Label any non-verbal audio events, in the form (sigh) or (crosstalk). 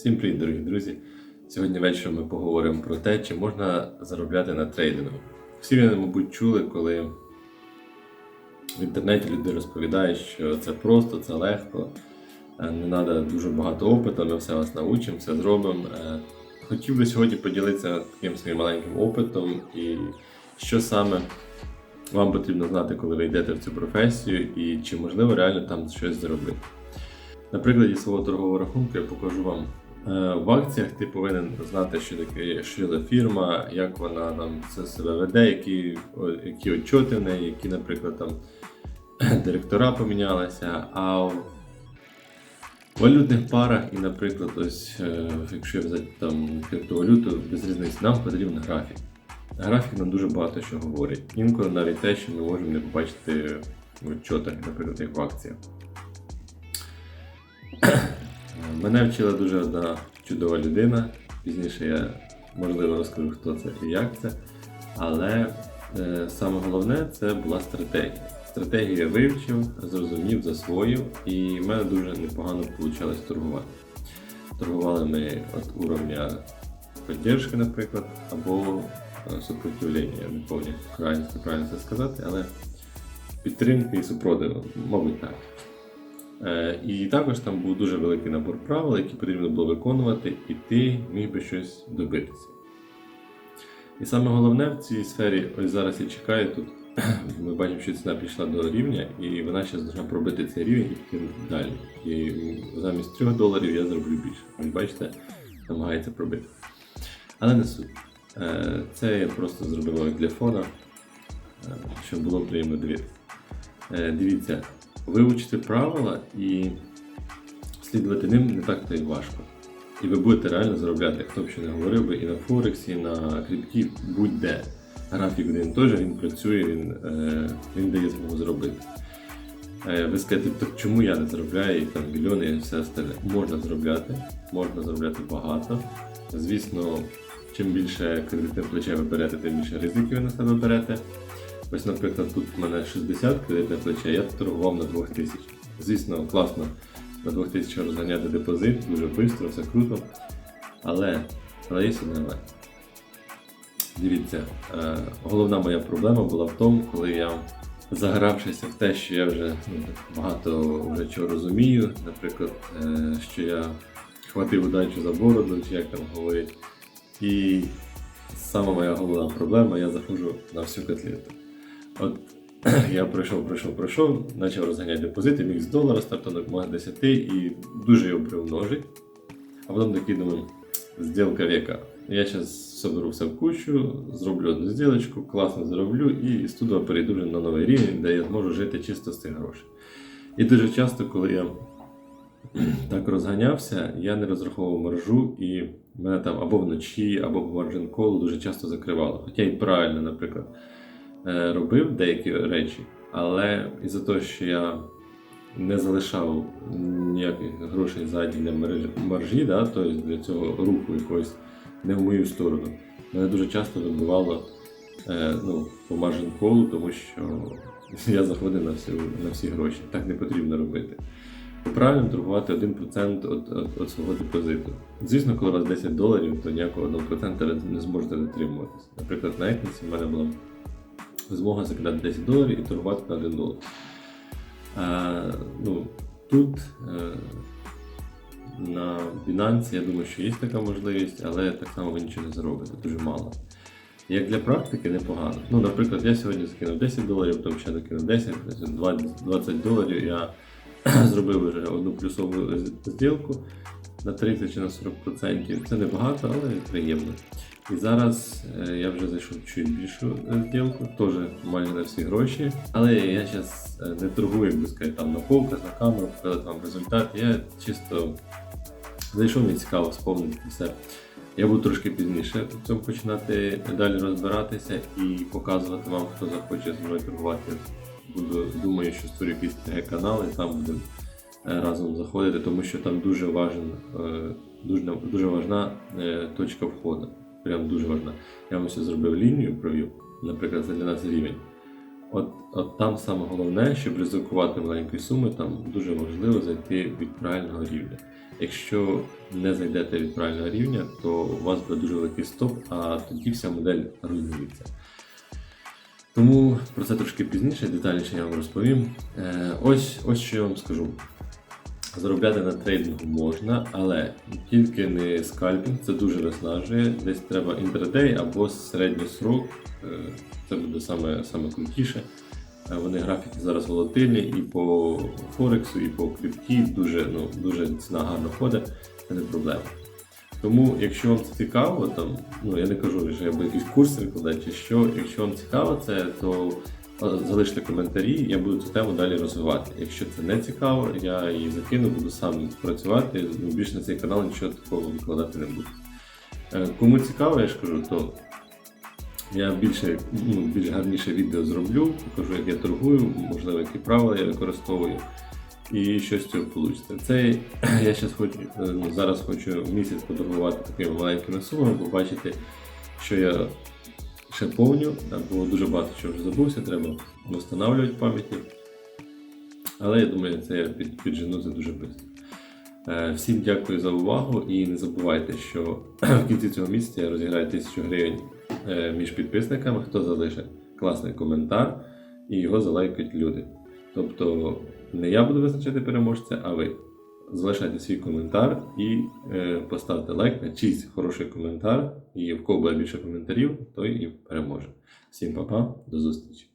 Всім привіт, дорогі друзі! Сьогодні ввечері ми поговоримо про те, чи можна заробляти на трейдингу. Всі ви, мабуть, чули, коли в інтернеті люди розповідають, що це просто, це легко, е, не треба дуже багато опиту, ми все вас навчимо, все зробимо. Е, Хотів би сьогодні поділитися таким своїм маленьким опитом і що саме вам потрібно знати, коли ви йдете в цю професію, і чи можливо реально там щось заробити. На прикладі свого торгового рахунку я покажу вам. Е, В акціях ти повинен знати, що таке що за фірма, як вона там це себе веде, які, які отчоти в неї, які, наприклад, там (clears throat) директора помінялися. А в валютних парах і, наприклад, ось е, якщо взяти там криптовалюту, без різниці, нам потрібен графік. Графік нам дуже багато що говорить. Інколи навіть те, що ми можемо не побачити в отчотах, наприклад, в акціях. Мене вчила дуже одна чудова людина. Пізніше я можливо розкажу, хто це і як це. Але е, саме головне це була стратегія. Стратегію я вивчив, зрозумів, засвоїв, і в мене дуже непогано вийшло торгувати. Торгували ми від уровня підтримки, наприклад, або е, сопротивлення. Я не пам'ятаю, правильно це сказати, але підтримки і супротиву, мабуть, так. Е, І також там був дуже великий набор правил, які потрібно було виконувати, і ти міг би щось добитися. І саме головне в цій сфері, ось зараз я чекаю тут. (clears throat) Ми бачимо, що ціна пішла до рівня, і вона ще повинна пробити цей рівень і піти далі. І замість 3 доларів я зроблю більше. Ви бачите, намагається пробити. Але не суть. Е, Це я просто зробив для фона, е, щоб було приємно дивитися. Дивіться, вивчити правила і слідувати ним не так то й важко. І ви будете реально заробляти, хто б що не говорив би, і на Форексі, і на крипті, будь-де. Графік один теж він працює, він, е, він дає змогу зробити. Е, ви скажете, так чому я не заробляю і там мільйони і все остальне? Можна заробляти, можна заробляти багато. Звісно, чим більше кредитне плече ви берете, тим більше ризиків ви на себе берете. Ось, наприклад, тут в мене 60 кредитне плече, я торгував на 2000. Звісно, класно на 2000 розганяти депозит, дуже швидко, все круто. Але, але є але. Дивіться, е, головна моя проблема була в тому, коли я загравшися в те, що я вже ну, багато вже чого розумію, наприклад, е, що я хватив удачу за бороду, чи як там говорять. І сама моя головна проблема, я заходжу на всю котлету. От (clears throat) я пройшов, пройшов, пройшов, почав розганяти депозити, міг з долара стартанув мог 10 і дуже його приумножить. А потім такий думаю, зділка века. Я зараз соберу все в кучу, зроблю одну зділочку, класно зроблю і з туди перейду вже на новий рівень, де я зможу жити чисто з цих грошей. І дуже часто, коли я (clears throat) так розганявся, я не розраховував маржу, і мене там або вночі, або в маржин колу дуже часто закривало. Хоча й правильно, наприклад, робив деякі речі, але із-за того, що я не залишав ніяких грошей ззаді для маржі, да, тобто для цього руху якогось не в мою сторону. Мене дуже часто вибивало е, ну, по маржин колу, тому що (laughs) я заходив на всі, на всі гроші. Так не потрібно робити. Правильно торгувати 1% від, від, свого депозиту. Звісно, коли у вас 10 доларів, то ніякого 1% ви не зможете дотримуватися. Наприклад, на Ethnic в мене була змога закидати 10 доларів і торгувати на 1 долар. А, ну, тут е, на Binance, я думаю, що є така можливість, але так само ви нічого не заробите, дуже мало. Як для практики непогано. Ну, наприклад, я сьогодні закинув 10 доларів, потім ще докинув 10, тобто 20 20 доларів я зробив вже одну плюсову зділку на 30 чи на 40%. Це небагато, але приємно. І зараз е, я вже зайшов чуть більшу е, теж майже на всі гроші. Але я зараз не торгую, би сказати, там на показ, на камеру, показати вам результат. Я чисто зайшов, мені цікаво вспомнити все. Я буду трошки пізніше в цьому починати далі розбиратися і показувати вам, хто захоче зі мною торгувати. Буду, думаю, що створю якийсь канал і там будемо е, разом заходити, тому що там дуже важен, е, дуже, дуже важна е, точка входу. Прям дуже важна. Я вам ось зробив лінію, провів, наприклад, для нас рівень. От, от там саме головне, щоб ризикувати маленької суми, там дуже важливо зайти від правильного рівня. Якщо не зайдете від правильного рівня, то у вас буде дуже великий стоп, а тоді вся модель руйнується. Тому про це трошки пізніше, детальніше я вам розповім. Е, ось, ось що я вам скажу. Заробляти на трейдингу можна, але тільки не скальпінг, це дуже виснажує. Десь треба інтрадей або середній срок. е, Це буде саме, саме крутіше. Е, Вони графіки зараз волатильні і по Форексу, і по крипті дуже, ну, дуже ціна гарно ходить, це не проблема. Тому, якщо вам це цікаво, там, ну я не кажу, що я буду якісь курси викладати чи що, якщо вам цікаво це, то залиште коментарі, я буду цю тему далі розвивати. Якщо це не цікаво, я її закину, буду сам працювати. Ну, більше на цей канал нічого такого викладати не буду. Е, Кому цікаво, я ж кажу, то я більше, ну, більш гарніше відео зроблю, покажу, як я торгую, можливо, які правила я використовую. І що з цього вийде. Це (clears throat) я зараз хочу, е, ну, зараз хочу місяць поторгувати такими маленькими сумами, побачити, що я ще повню, там було дуже багато чого вже забувся, треба встановлювати пам'яті. Але я думаю, це я під, піджену це дуже швидко. Е, Всім дякую за увагу і не забувайте, що (clears throat) в кінці цього місяця я розіграю 1000 гривень е, між підписниками, хто залишить класний коментар і його залайкають люди. Тобто не я буду визначати переможця, а ви. Залишайте свій коментар і е, поставте лайк на чийсь хороший коментар. І в кого буде більше коментарів, той і переможе. Всім па-па, до зустрічі!